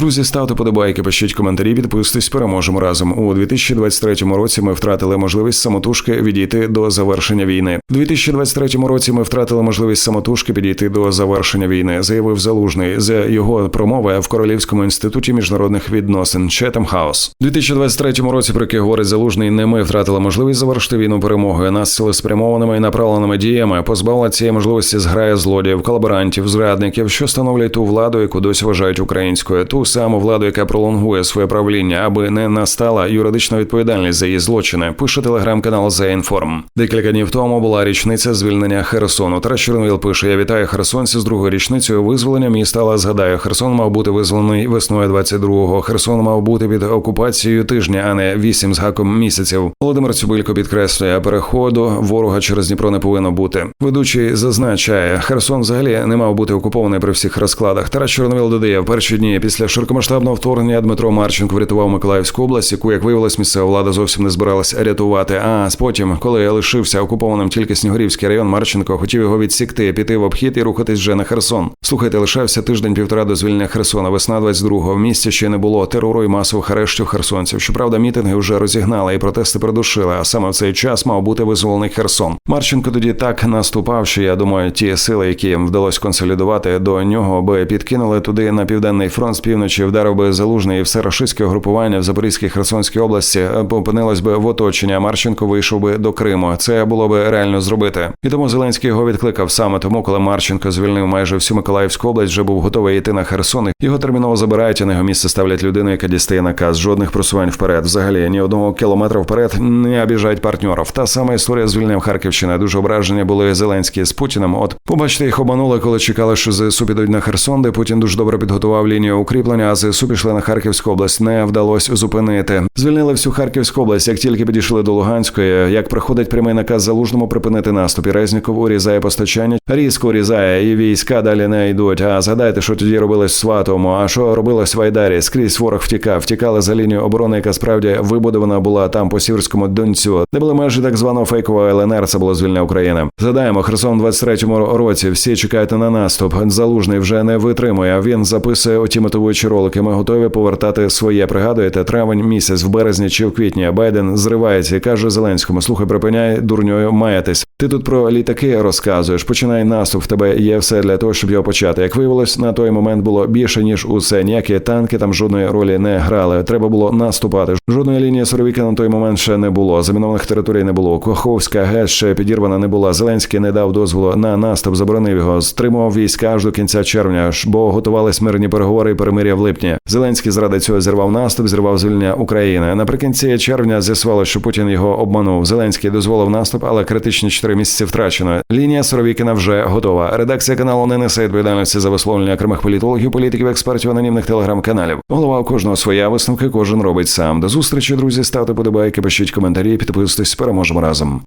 Друзі, ставте подобайки, пишіть коментарі, підписуйтесь, переможемо разом. У 2023 році ми втратили можливість самотужки відійти до завершення війни. У 2023 році ми втратили можливість самотужки підійти до завершення війни, заявив Залужний з його промови в Королівському інституті міжнародних відносин Четем Хаус. У 2023 році, про який говорить Залужний, не ми втратили можливість завершити війну перемогою. Нас цілеспрямованими і направленими діями позбавила цієї можливості зграя злодіїв, колаборантів, зрадників, що становлять ту владу, яку досі вважають українською, ту саму владу, яка пролонгує своє правління, аби не настала юридична відповідальність за її злочини. Пише телеграм-канал Inform. Декілька днів тому була річниця звільнення Херсону. Тарас Чорновіл пише: Я вітаю херсонців з другою річницею визволення міста. Але згадаю, Херсон мав бути визволений весною 22-го. Херсон мав бути під окупацією тижня, а не вісім з гаком місяців. Володимир Цюбилько підкреслює, переходу ворога через Дніпро не повинно бути. Ведучий зазначає, Херсон взагалі не мав бути окупований при всіх розкладах. Тарас Чорновіл додає в перші дні після широкомасштабного вторгнення Дмитро Марченко врятував Миколаївську область, яку, як виявилось, місцева влада зовсім не збиралась рятувати. А потім, коли лишився окупованим тільки Снігурівський район, Марченко хотів його відсікти, піти в обхід і рухатись вже на Херсон. Слухайте, лишався тиждень-півтора до звільнення Херсона. Весна 22-го. В місті ще не було терору і масових арештів херсонців. Щоправда, мітинги вже розігнали і протести придушили. А саме в цей час мав бути визволений Херсон. Марченко тоді так наступав, що я думаю, ті сили, які їм вдалося консолідувати до нього, би підкинули туди на південний фронт з півночі, вдарив би залужний і все рашистське групування в Запорізькій Херсонській області опинилось би в оточенні. а Марченко вийшов би до Криму. Це було би реально зробити. І тому Зеленський його відкликав саме тому, коли Марченко звільнив майже всю Миколаївську область, вже був готовий йти на Херсон. Його терміново забирають, а на його місце ставлять людину, яка дістає наказ. Жодних просувань вперед. Взагалі ні одного кілометра вперед не обіжають партнерів. Та сама історія звільнив Харківщина. Дуже ображені були Зеленські з Путіним. От побачите, їх обманули, коли чекали, що ЗСУ підуть на Херсон, де Путін дуже добре підготував лінію укріплення. А ЗСУ пішли на Харківську область. Не вдалося зупинити. Звільнили всю Харківську область. Як тільки підійшли до Луганської, як приходить прямий наказ залужному припинити наступ, і Резніков урізає постачання, різко урізає, і війська далі не йдуть. А згадайте, що тоді робилось в Сватовому, а що робилось в Айдарі? Скрізь ворог втікав, втікали за лінію оборони, яка справді вибудована була там по сірському донцю, де були межі так званого фейкового ЛНР. Це було звільнення України. Згадаємо, Херсон в 23-му році. Всі чекають на наступ. Залужний вже не витримує. Він записує оті мотивуючі ролики. Ми готові повертати своє. Пригадуєте, травень місяць в березні чи в квітні. Байден зривається і каже Зеленському: слухай, припиняй дурньою маєтесь. Ти тут про літаки розказуєш. Починай наступ. В тебе є все для того, щоб його почати. Як виявилось, на той момент було більше ніж усе. Ніякі танки там жодної ролі не грали. Треба було наступати. Жодної лінії Суровіка на той момент ще не було. Замінованих територій не було. Коховська ГЕС ще підірвана не була. Зеленський не дав дозволу на наступ, заборонив його. Стримував війська аж до кінця червня, бо готувались мирні переговори і перемиря в липні. Зеленський заради цього зірвав наступ, зірвав звільнення України. Наприкінці червня з'ясувалося, що Путін його обманув. Зеленський дозволив наступ, але критичні чотири місяці втрачено. Лінія Суровікіна вже готова. Редакція каналу не несе відповідальності за висловлення окремих політологів, політиків, експертів, анонімних телеграм-каналів. Голова у кожного своя висновки, кожен робить сам. До зустрічі, друзі. Ставте подобайки, пишіть коментарі, підписуйтесь. Переможемо разом.